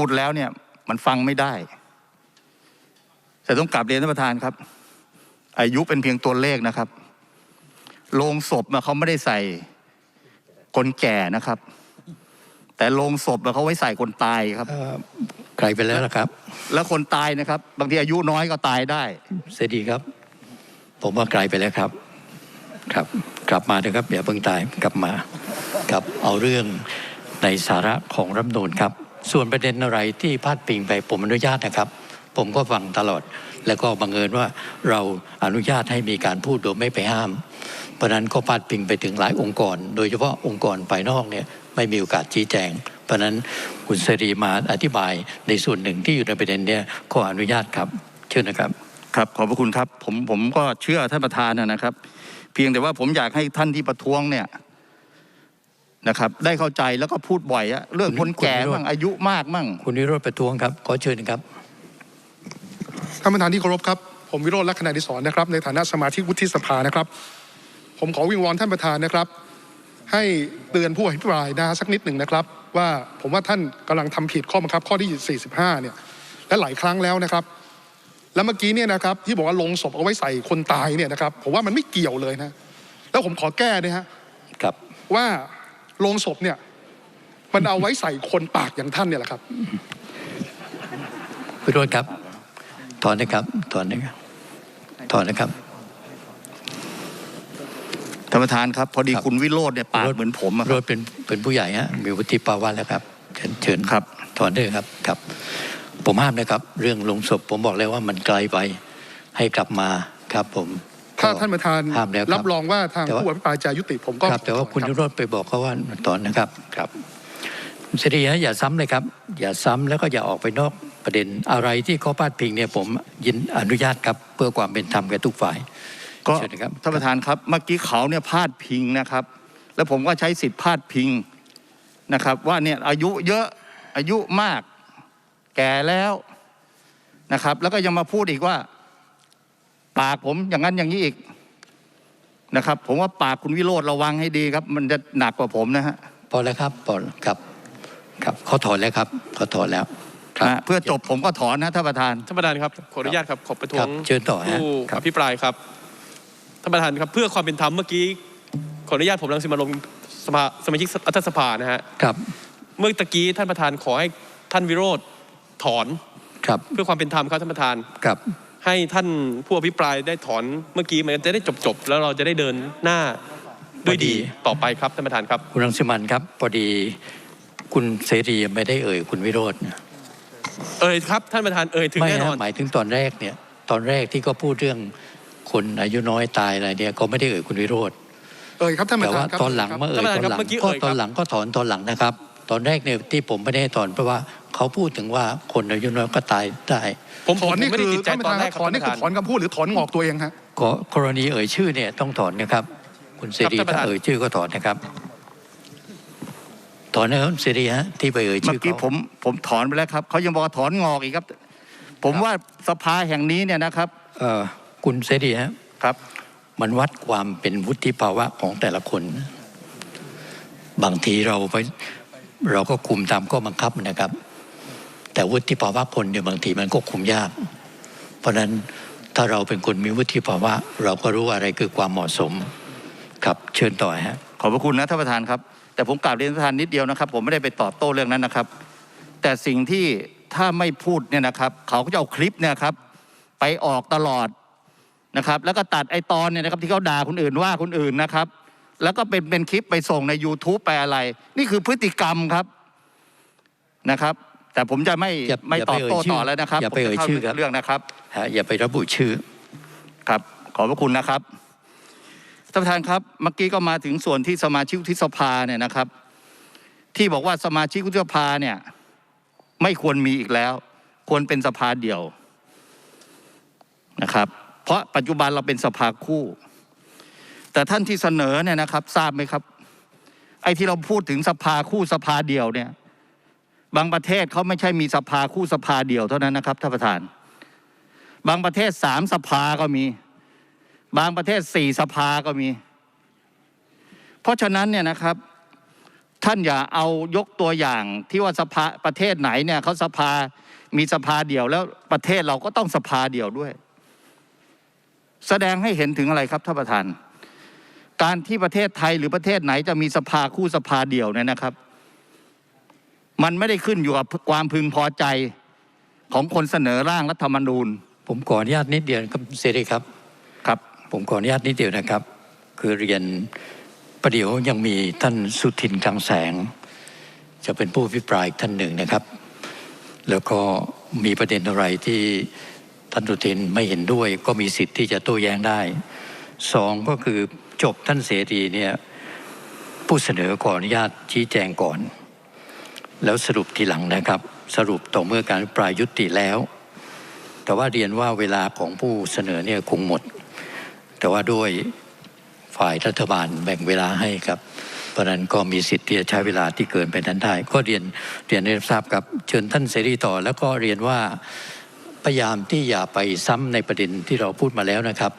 พูดแล้วเนี่ย มันฟังไม่ได้ แต่ต้องกลับเรียนท่านประธานครับ อายุเป็นเพียงตัวเลขนะครับโลงศพน่ะเขาไม่ได้ใส่คนแก่นะครับ แต่โลงศพน่ะเขาไว้ใส่คนตายครับเอ่อไกลไปแล้วนะครับ แล้วคนตายนะครับ บางทีอายุน้อยก็ตายได้ เสียดีครับ ผมว่าไกลไปแล้วครับ ครับ กลับมาเถอะครับอย่าเพิ่งตายกลับมา กับเอาเรื่องในสาระของรัฐธรรมนูญครับ ส่วนประเด็นอะไรที่พาดพิงไปผมอนุญาตนะครับ ผมก็ฟังตลอด แล้วก็บังเอิญว่าเราอนุญาตให้มีการพูดโดยไม่ไปห้าม เพราะนั้นก็พาดพิงไปถึงหลายองค์กร โดยเฉพาะองค์กรภายนอกเนี่ยไม่มีโอกาสชี้แจง เพราะนั้นคุณเสรีมาอธิบายในส่วนหนึ่งที่อยู่ในประเด็นเนี่ยขออนุญาตครับ เชิญนะครับ ครับขอบพระคุณครับผมผมก็เชื่อท่านประธานนะครับ เพียงแต่ว่าผมอยากให้ท่านที่ประท้วงเนี่ย นะครับได้เข้าใจแล้วก็พูดบ่อยอะเรื่องคุคนณแก่คุณวิโรจน์มั่งอายุมากมั่งคุณนิโรธประท้วงครับ ขอเชิญครับท่านประธานที่เคารพครับ ผมวิโรจน์ลักษณะดิศรนะครับ ในฐานะสมาชิกวุฒิสภานะครับ ผมขอวิงวอนท่านประธานนะครับ ให้เตือนผู้อภิปรายนะสักนิดหนึ่งนะครับ ว่าผมว่าท่านกำลังทำผิดข้อบังคับข้อที่ 45 เนี่ยและหลายครั้งแล้วนะครับ แล้วเมื่อกี้เนี่ยนะครับที่บอกว่าลงศพเอาไว้ใส่คนตายเนี่ยนะครับ ผมว่ามันไม่เกี่ยวเลยนะ แล้วผมขอแก้นะฮะครับว่า โลงศพเนี่ย มันเอาไว้ใส่คนปากอย่างท่านเนี่ยแหละครับวิโรธครับ ถอนนะครับ ถอนนะครับ ถอนนะครับท่านประธานครับ พอดีครับคุณวิโรจน์เนี่ยปากเหมือนผมอะวิคโรรับธเป็นเป็นผู้ใหญ่ฮะมีวุฒิภาวะแล้วครับเชิญเชิญครับ ถอนด้วยครับครับ ผมห้ามนะครับ เรื่องลงศพผมบอกแล้วว่ามันไกลไปให้กลับมาครับผม ถ้าก็ท่านประธานห้ามแล้วครับรับรองว่าทางแต่ว่าผู้อภิปรายจะยุติผมก็ครับแต่ว่าคุณรับนิโรธไปบอกเขาว่าถอนนะครับครับคุณเสรีฮะอย่าซ้ำเลยครับ อย่าซ้ำแล้วก็อย่าออกไปนอกประเด็นอะไรที่เขาพาดพิงเนี่ยผมยินอนุญาตครับ เพื่อความเป็นธรรมแก่ทุกฝ่ายก็เชิญนะครับท่านประธานครับเมื่อกี้เขาเนี่ยพาดพิงนะครับ แล้วผมก็ใช้สิทธิ์พาดพิงนะครับ ว่าเนี่ยอายุเยอะอายุมากแก่แล้วนะครับ แล้วก็ยังมาพูดอีกว่า ปากผมอย่างนั้นอย่างนี้อีกนะครับ ผมว่าปากคุณวิโรธระวังให้ดีครับ มันจะหนักกว่าผมนะฮะพอแล้วครับพอครับ ครับเขาถอนแล้วครับเขาถอนแล้วครับนะเพื่อจบผมก็ถอนนะท่านประธานท่านประธานครับขออนุญาตครับขอประท้วครังบเชิญต่อฮะผู้ครับอภิปรายครับท่านประธานครับเพื่อความเป็นธรรมเมื่อกี้ขออนุญาตผมรังสิมาลงสภาสมาชิกรัฐสภานะฮะครับ เมื่อตะกี้ท่านประธานขอให้ท่านวิโรธถอนครับเพื่อความเป็นธรรมครับท่านประธานครับ ให้ท่านผู้อภิปรายได้ถอนเมื่อกี้มันจะได้จบๆแล้วเราจะได้เดินหน้าด้วยดีต่อไปครับท่านประธานครับคุณรังสิมันครับพอดีคุณเสรีไม่ได้เอ่ยคุณวิโรจน์นะเอ่ยครับท่านประธานเอ่ยถึงไม่แน่นฮะอนหมายถึงตอนแรกเนี่ยตอนแรกที่เขาพูดเรื่องคนอายุน้อยตายอะไรเนี่ยเขาไม่ได้เอ่ยคุณวิโรจน์เอ่ยครับท่านปแต่ระธาว่านครับตอนหลังครับเมื่อเอ่ยท่านประธานตอนหลังครับเมื่อกี้ก็เอ่ยครับตอนหลังก็ถอนตอนหลังนะครับ ตอนแรกเนี่ยที่ผมไม่ได้ถอนเพราะว่าเขาพูดถึงว่าคนอายุน้อยก็ตายได้ ผมถอนนี่ผมไม่คืได้อติดใจท่านประตอนธานแรคกรับครับถอนนี่คือท่านประธานถอนคำพูดหรือถอนงอกตัวเองฮะก็กรณีเอ่ยชื่อเนี่ยต้องถอนนะครับ คุณเสรีครับท่านประถ้าธานเอ่ยชื่อก็ถอนนะครับ ถอนนะครับเสรีฮะที่ไปเอ่ยเมื่ชื่ออกี้เขาผมผมถอนไปแล้วครับเขายังบอกว่าถอนงอกอีกครับ ผมว่าสภาแห่งนี้เนี่ยนะครับ เอ่อคุณเสรีฮะครับ มันวัดความเป็นวุฒิภาวะของแต่ละคน บางทีเราไป เราก็คุมตามข้อบังคับนะครับ แต่วุฒิภาวะคนเนี่ยบางทีมันก็คุมยาก เพราะฉะนั้นถ้าเราเป็นคนมีวุฒิภาวะ เราก็รู้อะไรคือความเหมาะสม ครับเชิญต่อฮะขอบพระคุณนะท่านประธานครับ แต่ผมกราบเรียนท่านประธานนิดเดียวนะครับ ผมไม่ได้ไปตอบโต้เรื่องนั้นนะครับ แต่สิ่งที่ถ้าไม่พูดเนี่ยนะครับ เขาก็จะเอาคลิปเนี่ยครับ ไปออกตลอดนะครับ แล้วก็ตัดไอตอนเนี่ยนะครับที่เขาด่าคนอื่นว่าคนอื่นนะครับ แล้วก็เป็นเป็นคลิปไปส่งใน YouTube ไปอะไร นี่คือพฤติกรรมครับนะครับ แต่ผมจะไม่อย่าไม่อย่าตไปอบโต้เอ่ยชื่อต่อแล้วนะครับอย่าไปผมจะเอ่ยชื่อครับ เรื่องนะครับ ฮะอย่าไประบุชื่อ ครับ ขอบพระคุณนะครับท่านประธานครับเมื่อกี้ก็มาถึงส่วนที่สมาชิกวุฒิสภาเนี่ยนะครับ ที่บอกว่าสมาชิกวุฒิสภาเนี่ย ไม่ควรมีอีกแล้ว ควรเป็นสภาเดียวนะครับ เพราะปัจจุบันเราเป็นสภาคู่ แต่ท่านที่เสนอเนี่ยนะครับ ทราบไหมครับ ไอ้ที่เราพูดถึงสภาคู่สภาเดียวเนี่ย บางประเทศเขาไม่ใช่มีสภาคู่สภาเดียวเท่านั้นนะครับท่านประธาน บางประเทศสามสภาก็มี บางประเทศสี่สภาก็มี เพราะฉะนั้นเนี่ยนะครับ ท่านอย่าเอายกตัวอย่างที่ว่าสภาประเทศไหนเนี่ยเขาสภามีสภาเดียวแล้วประเทศเราก็ต้องสภาเดียวด้วย แสดงให้เห็นถึงอะไรครับท่านประธาน การที่ประเทศไทยหรือประเทศไหนจะมีสภาคู่สภาเดียวเนี่ยนะครับ มันไม่ได้ขึ้นอยู่กับความพึงพอใจของคนเสนอร่างรัฐธรรมนูญ ผมขออนุญาตนิดเดียวครับเสรีครับครับ ผมขออนุญาตนิดเดียวนะครับ คือเรียนประเดี๋ยวยังมีท่านสุทินคลังแสง จะเป็นผู้อภิปรายอีกท่านหนึ่งนะครับ แล้วก็มีประเด็นอะไรที่ท่านสุทินไม่เห็นด้วย ก็มีสิทธิ์ที่จะโต้แย้งได้สองก็คือ จบท่านเสรีเนี่ยผู้เสนอขออนุญาตชี้แจงก่อน แล้วสรุปทีหลังนะครับ สรุปต่อเมื่อการปรายยุติแล้ว แต่ว่าเรียนว่าเวลาของผู้เสนอเนี่ยคงหมด แต่ว่าด้วยฝ่ายรัฐบาลแบ่งเวลาให้ครับเพราะนั้นก็มีสิทธิ์ที่จะใช้เวลาที่เกินไปนั้นได้ ก็เรียนเรียนให้ทราบครับเชิญท่านเสรีต่อ แล้วก็เรียนว่า พยายามที่อย่าไปซ้ำในประเด็นที่เราพูดมาแล้วนะครับ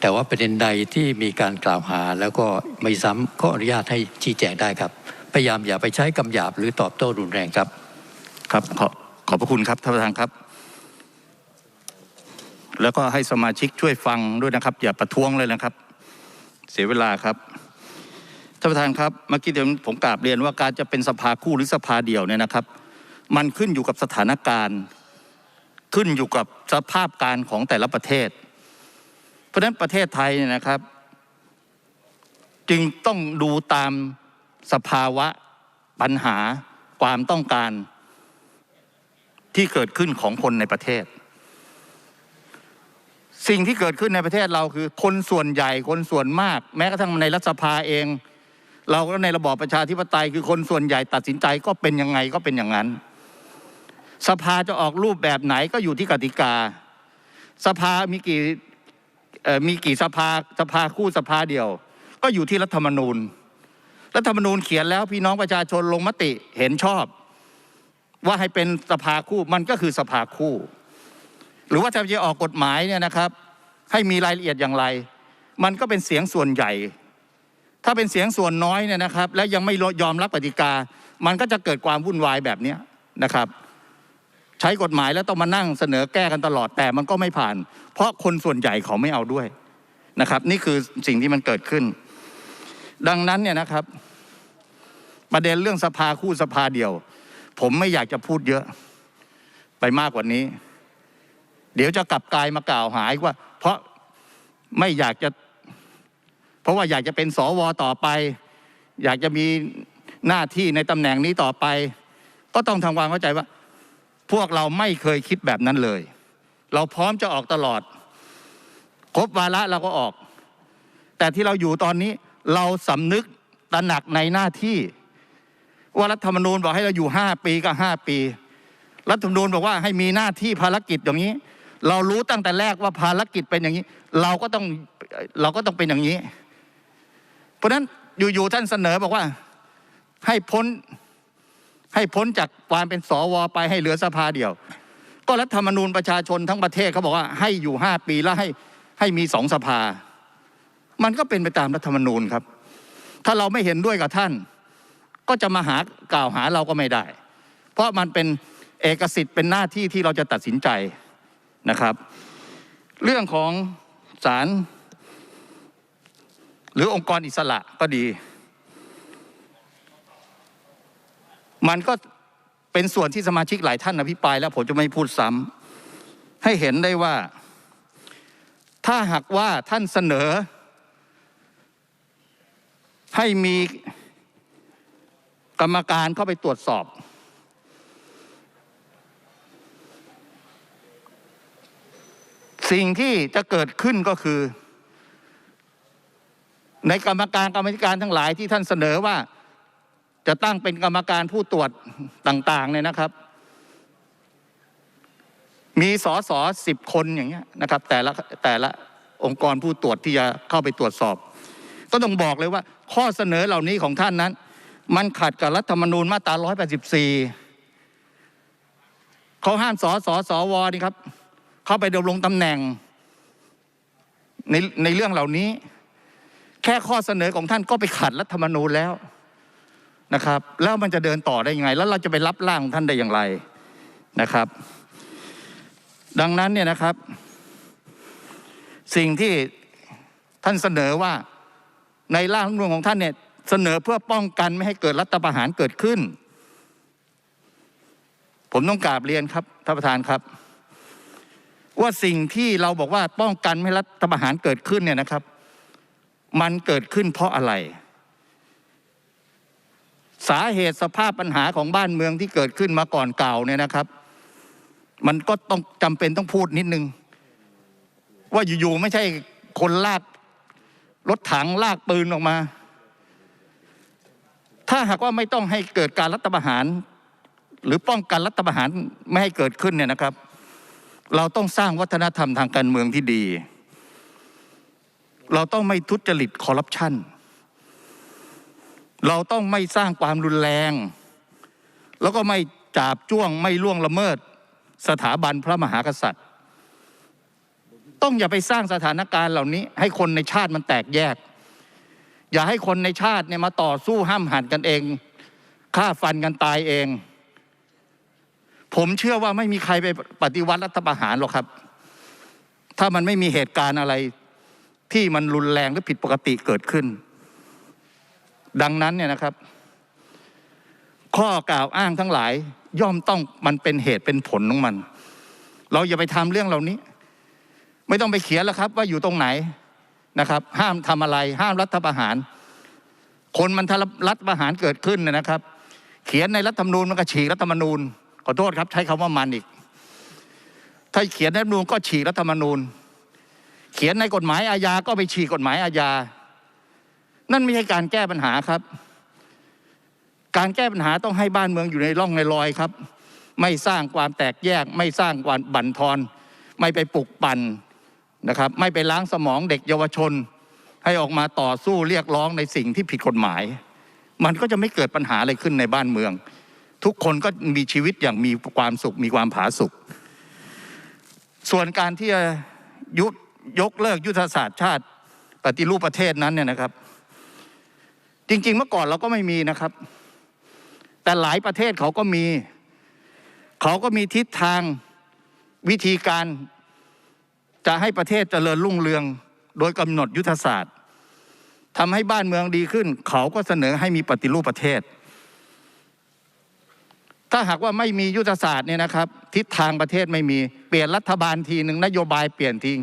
แต่ว่าประเด็นใดที่มีการกล่าวหาแล้วก็ไม่ซ้ำก็อนุญาตให้ชี้แจงได้ครับ พยายามอย่าไปใช้คำหยาบหรือตอบโต้รุนแรงครับ ครับขอขอบพระคุณครับท่านประธานครับ แล้วก็ให้สมาชิกช่วยฟังด้วยนะครับ อย่าประท้วงเลยนะครับ เสียเวลาครับท่านประธานครับเมื่อกี้ผมกราบเรียนว่าการจะเป็นสภาคู่หรือสภาเดียวเนี่ยนะครับ มันขึ้นอยู่กับสถานการณ์ ขึ้นอยู่กับสภาพการของแต่ละประเทศ เพราะฉะนั้นประเทศไทยเนี่ยนะครับ จึงต้องดูตามสภาวะปัญหาความต้องการที่เกิดขึ้นของคนในประเทศ สิ่งที่เกิดขึ้นในประเทศเราคือ คนส่วนใหญ่คนส่วนมาก แม้กระทั่งในรัฐสภาเอง เราก็ในระบอบประชาธิปไตยคือคนส่วนใหญ่ตัดสินใจก็เป็นยังไงก็เป็นอย่างนั้น สภาจะออกรูปแบบไหนก็อยู่ที่กติกา สภามีกี่มีกี่สภาสภาคู่สภาเดียว ก็อยู่ที่รัฐธรรมนูญ รัฐธรรมนูญเขียนแล้วพี่น้องประชาชนลงมติเห็นชอบ ว่าให้เป็นสภาคู่มันก็คือสภาคู่ หรือว่าจะออกกฎหมายเนี่ยนะครับ ให้มีรายละเอียดอย่างไร มันก็เป็นเสียงส่วนใหญ่ ถ้าเป็นเสียงส่วนน้อยเนี่ยนะครับ และยังไม่ยอมรับกติกา มันก็จะเกิดความวุ่นวายแบบนี้นะครับ ใช้กฎหมายแล้วต้องมานั่งเสนอแก้กันตลอดแต่มันก็ไม่ผ่าน เพราะคนส่วนใหญ่เขาไม่เอาด้วยนะครับ นี่คือสิ่งที่มันเกิดขึ้น ดังนั้นเนี่ยนะครับ ประเด็นเรื่องสภาคู่สภาเดียว ผมไม่อยากจะพูดเยอะไปมากกว่านี้ เดี๋ยวจะกลับกลายมากล่าวหาอีกว่า เพราะไม่อยากจะ เพราะว่าอยากจะเป็นสวต่อไป อยากจะมีหน้าที่ในตำแหน่งนี้ต่อไป ก็ต้องทำความเข้าใจว่า พวกเราไม่เคยคิดแบบนั้นเลย เราพร้อมจะออกตลอด ครบวาระเราก็ออก แต่ที่เราอยู่ตอนนี้เราสำนึกตระหนักในหน้าที่ ว่ารัฐธรรมนูญบอกให้เราอยู่ห้าปีก็ห้าปี รัฐธรรมนูญบอกว่าให้มีหน้าที่ภารกิจอย่างนี้ เรารู้ตั้งแต่แรกว่าภารกิจเป็นอย่างนี้ เราก็ต้องเราก็ต้องเป็นอย่างนี้ เพราะฉะนั้นอยู่ๆท่านเสนอบอกว่าให้พ้น พ้นจากความเป็นสวไปให้เหลือสภาเดียว ก็รัฐธรรมนูญประชาชนทั้งประเทศเขาบอกว่าให้อยู่ห้าปีแล้วให้ให้มีสองสภา มันก็เป็นไปตามรัฐธรรมนูญครับ ถ้าเราไม่เห็นด้วยกับท่าน ก็จะมาหากล่าวหาเราก็ไม่ได้ เพราะมันเป็นเอกสิทธิ์เป็นหน้าที่ที่เราจะตัดสินใจนะครับ เรื่องของศาลหรือองค์กรอิสระก็ดี มันก็เป็นส่วนที่สมาชิกหลายท่านอภิปรายแล้วผมจะไม่พูดซ้ำให้เห็นได้ว่า ถ้าหากว่าท่านเสนอ ให้มีกรรมการเข้าไปตรวจสอบ สิ่งที่จะเกิดขึ้นก็คือ ในกรรมการกรรมธิการทั้งหลายที่ท่านเสนอว่า จะตั้งเป็นกรรมการผู้ตรวจต่างๆเนี่ยนะครับ มีสอสอสิบคนอย่างเงี้ยนะครับ แต่ละแต่ละองค์กรผู้ตรวจที่จะเข้าไปตรวจสอบ ก็ต้องบอกเลยว่า ข้อเสนอเหล่านี้ของท่านนั้น มันขัดกับรัฐธรรมนูญมาตรา 184 เขาห้ามสอสอสอวอนี่ครับ เข้าไปดำรงตำแหน่งในในเรื่องเหล่านี้ แค่ข้อเสนอของท่านก็ไปขัดรัฐธรรมนูญแล้ว นะครับแล้วมันจะเดินต่อได้ยังไง แล้วเราจะไปรับร่างของท่านได้อย่างไรนะครับ ดังนั้นเนี่ยนะครับ สิ่งที่ท่านเสนอว่าในร่างรัฐมนูญของท่านเนี่ยเสนอเพื่อป้องกันไม่ให้เกิดรัฐประหารเกิดขึ้น ผมต้องกราบเรียนครับท่านประธานครับ ว่าสิ่งที่เราบอกว่าป้องกันไม่ให้รัฐประหารเกิดขึ้นเนี่ยนะครับ มันเกิดขึ้นเพราะอะไร สาเหตุสภาพปัญหาของบ้านเมืองที่เกิดขึ้นมาก่อนเก่าเนี่ยนะครับ มันก็ต้องจำเป็นต้องพูดนิดนึง ว่าอยู่ๆไม่ใช่คนลากรถถังลากปืนออกมา ถ้าหากว่าไม่ต้องให้เกิดการรัฐประหาร หรือป้องกันรัฐประหารไม่ให้เกิดขึ้นเนี่ยนะครับ เราต้องสร้างวัฒนธรรมทางการเมืองที่ดี เราต้องไม่ทุจริตคอร์รัปชัน เราต้องไม่สร้างความรุนแรง แล้วก็ไม่จาบจ้วงไม่ล่วงละเมิด สถาบันพระมหากษัตริย์ ต้องอย่าไปสร้างสถานการณ์เหล่านี้ ให้คนในชาติมันแตกแยก อย่าให้คนในชาติเนี่ยมาต่อสู้ห้ามหันกันเองฆ่าฟันกันตายเอง ผมเชื่อว่าไม่มีใครไปปฏิวัติรัฐประหารหรอกครับ ถ้ามันไม่มีเหตุการณ์อะไรที่มันรุนแรงหรือผิดปกติเกิดขึ้น ดังนั้นเนี่ยนะครับ ข้อกล่าวอ้างทั้งหลาย ย่อมต้องมันเป็นเหตุเป็นผลของมัน เราอย่าไปทำเรื่องเหล่านี้ ไม่ต้องไปเขียนแล้วครับ ว่าอยู่ตรงไหนนะครับ ห้ามทำอะไร ห้ามรัฐประหาร คนมันทรัฐประหารเกิดขึ้นนะครับ เขียนในรัฐธรรมนูญมันก็ฉีกรัฐธรรมนูญขอโทษครับ ใช้คำว่ามันอีก ถ้าเขียนในรัฐธรรมนูญก็ฉีกรัฐธรรมนูญ เขียนในกฎหมายอาญาก็ไปฉีกกฎหมายอาญา นั่นไม่ใช่การแก้ปัญหาครับ การแก้ปัญหาต้องให้บ้านเมืองอยู่ในร่องในรอยครับ ไม่สร้างความแตกแยก ไม่สร้างความบั่นทอน ไม่ไปปลุกปั่นนะครับ ไม่ไปล้างสมองเด็กเยาวชน ให้ออกมาต่อสู้เรียกร้องในสิ่งที่ผิดกฎหมาย มันก็จะไม่เกิดปัญหาอะไรขึ้นในบ้านเมือง ทุกคนก็มีชีวิตอย่างมีความสุขมีความผาสุกส่วนการที่จะยุยกเลิกยุทธศาสตร์ชาติ ปฏิรูปประเทศนั้นเนี่ยนะครับ จริง ๆ เมื่อก่อนเราก็ไม่มีนะครับ แต่หลายประเทศเขาก็มี เขาก็มีทิศทางวิธีการจะให้ประเทศเจริญรุ่งเรือง โดยกำหนดยุทธศาสตร์ทำให้บ้านเมืองดีขึ้น เขาก็เสนอให้มีปฏิรูปประเทศ ถ้าหากว่าไม่มียุทธศาสตร์เนี่ยนะครับ ทิศทางประเทศไม่มีเปลี่ยนรัฐบาลทีหนึ่งนโยบายเปลี่ยนทิ้ง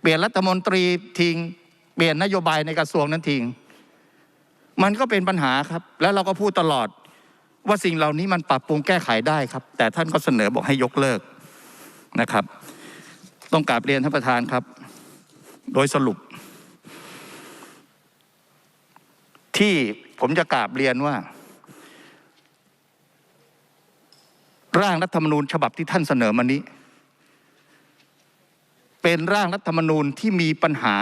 เปลี่ยนรัฐมนตรีทิ้งเปลี่ยนนโยบายในกระทรวงนั้นทิ้ง มันก็เป็นปัญหาครับแล้วเราก็พูดตลอดว่าสิ่งเหล่านี้มันปรับปรุงแก้ไขได้ครับ แต่ท่านก็เสนอบอกให้ยกเลิกนะครับ ต้องกราบเรียนท่านประธานครับ โดยสรุป ที่ผมจะกราบเรียนว่า ร่างรัฐธรรมนูญฉบับที่ท่านเสนอมานี้ เป็นร่างรัฐธรรมนูญที่มีปัญหา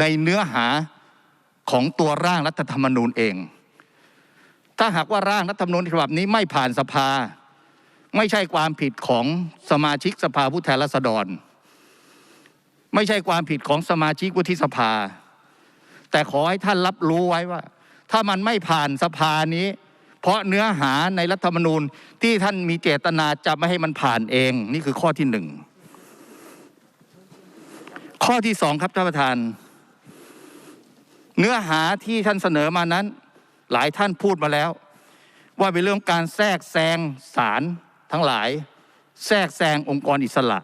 ในเนื้อหา ของตัวร่างรัฐธรรมนูญเอง ถ้าหากว่าร่างรัฐธรรมนูญฉบับนี้ไม่ผ่านสภา ไม่ใช่ความผิดของสมาชิกสภาผู้แทนราษฎร ไม่ใช่ความผิดของสมาชิกวุฒิสภา แต่ขอให้ท่านรับรู้ไว้ว่า ถ้ามันไม่ผ่านสภานี้ เพราะเนื้อหาในรัฐธรรมนูญที่ท่านมีเจตนาจะไม่ให้มันผ่านเอง นี่คือข้อที่หนึ่งข้อที่สองครับท่านประธาน เนื้อหาที่ท่านเสนอมานั้น หลายท่านพูดมาแล้ว ว่าเป็นเรื่องการแทรกแซงศาลทั้งหลาย แทรกแซงองค์กรอิสระ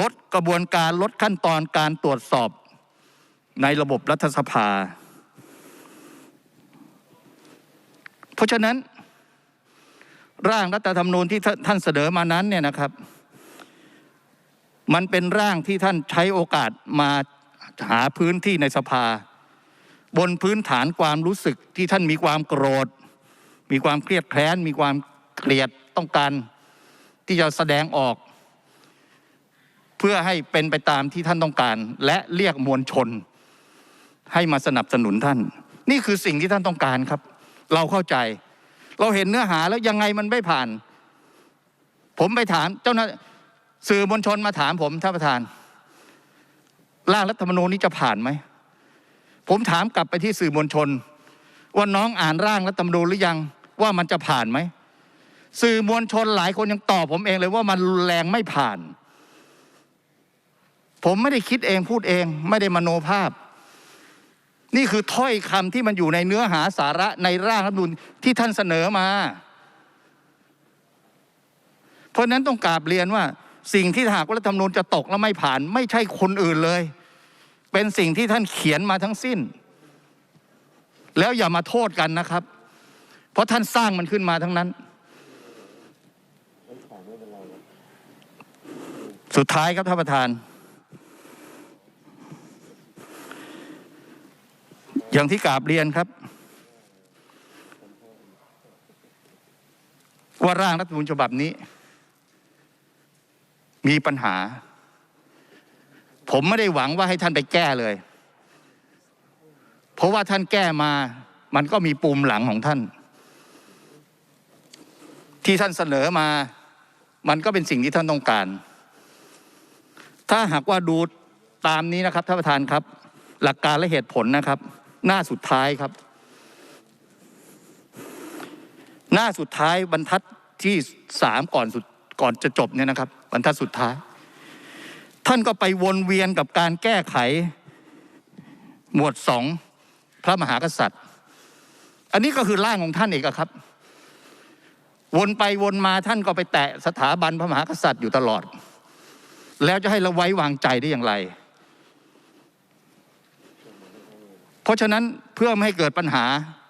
ลดกระบวนการลดขั้นตอนการตรวจสอบในระบบรัฐสภา เพราะฉะนั้น ร่างรัฐธรรมนูญที่ท่านเสนอมานั้นเนี่ยนะครับ มันเป็นร่างที่ท่านใช้โอกาสมา หาพื้นที่ในสภา บนพื้นฐานความรู้สึกที่ท่านมีความโกรธ มีความเครียดแค้น มีความเกลียดต้องการที่จะแสดงออก เพื่อให้เป็นไปตามที่ท่านต้องการ และเรียกมวลชน ให้มาสนับสนุนท่าน นี่คือสิ่งที่ท่านต้องการครับ เราเข้าใจ เราเห็นเนื้อหาแล้วยังไงมันไม่ผ่าน ผมไปถามเจ้าหน้าสื่อมวลชนมาถามผมท่านประธาน ร่างรัฐธรรมนูญนี้จะผ่านไหม ผมถามกลับไปที่สื่อมวลชน ว่าน้องอ่านร่างรัฐธรรมนูญหรือยังว่ามันจะผ่านไหม สื่อมวลชนหลายคนยังตอบผมเองเลยว่ามันรุนแรงไม่ผ่าน ผมไม่ได้คิดเองพูดเองไม่ได้มโนภาพ นี่คือถ้อยคำที่มันอยู่ในเนื้อหาสาระในร่างรัฐธรรมนูญที่ท่านเสนอมา เพราะฉะนั้นต้องกราบเรียนว่า สิ่งที่หากรัฐธรรมนูญจะตกแล้วไม่ผ่าน ไม่ใช่คนอื่นเลย เป็นสิ่งที่ท่านเขียนมาทั้งสิ้น แล้วอย่ามาโทษกันนะครับ เพราะท่านสร้างมันขึ้นมาทั้งนั้น สุดท้ายครับท่านประธาน อย่างที่กราบเรียนครับว่าร่างรัฐธรรมนูญฉบับนี้ มีปัญหา ผมไม่ได้หวังว่าให้ท่านไปแก้เลย เพราะว่าท่านแก้มา มันก็มีปุ่มหลังของท่าน ที่ท่านเสนอมา มันก็เป็นสิ่งที่ท่านต้องการ ถ้าหากว่าดูตามนี้นะครับท่านประธานครับ หลักการและเหตุผลนะครับ หน้าสุดท้ายครับ หน้าสุดท้ายบรรทัดที่สามก่อนสุด ก่อนจะจบเนี่ยนะครับบรรทัดสุดท้าย ท่านก็ไปวนเวียนกับการแก้ไข หมวดสองพระมหากษัตริย์ อันนี้ก็คือร่างของท่านเองครับ วนไปวนมาท่านก็ไปแตะสถาบันพระมหากษัตริย์อยู่ตลอด แล้วจะให้เราไว้วางใจได้อย่างไร เพราะฉะนั้นเพื่อไม่ให้เกิดปัญหา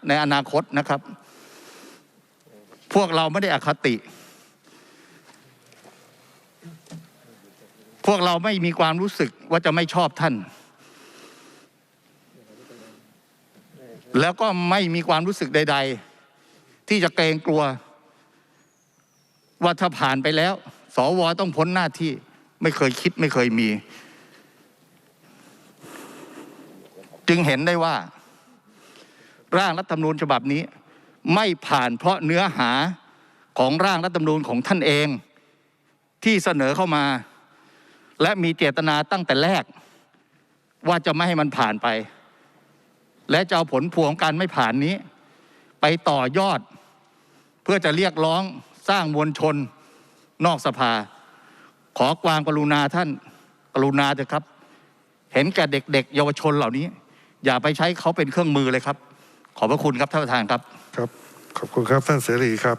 ในอนาคตนะครับ พวกเราไม่ได้อคติ พวกเราไม่มีความรู้สึกว่าจะไม่ชอบท่าน แล้วก็ไม่มีความรู้สึกใด ๆ ที่จะเกรงกลัว ว่าถ้าผ่านไปแล้ว สวต้องพ้นหน้าที่ไม่เคยคิดไม่เคยมี จึงเห็นได้ว่า ร่างรัฐธรรมนูญฉบับนี้ ไม่ผ่านเพราะเนื้อหาของร่างรัฐธรรมนูญของท่านเอง ที่เสนอเข้ามา และมีเจตนาตั้งแต่แรก ว่าจะไม่ให้มันผ่านไป และจะเอาผลพวงของการไม่ผ่านนี้ ไปต่อยอด เพื่อจะเรียกร้องสร้างมวลชนนอกสภา ขอกวางกรุณาท่านกรุณาเถอะครับ เห็นแก่เด็ก ๆ เยาวชนเหล่านี้ อย่าไปใช้เขาเป็นเครื่องมือเลยครับ ขอบพระคุณครับท่านประธานครับ ครับ ขอบคุณครับท่านเสรีครับ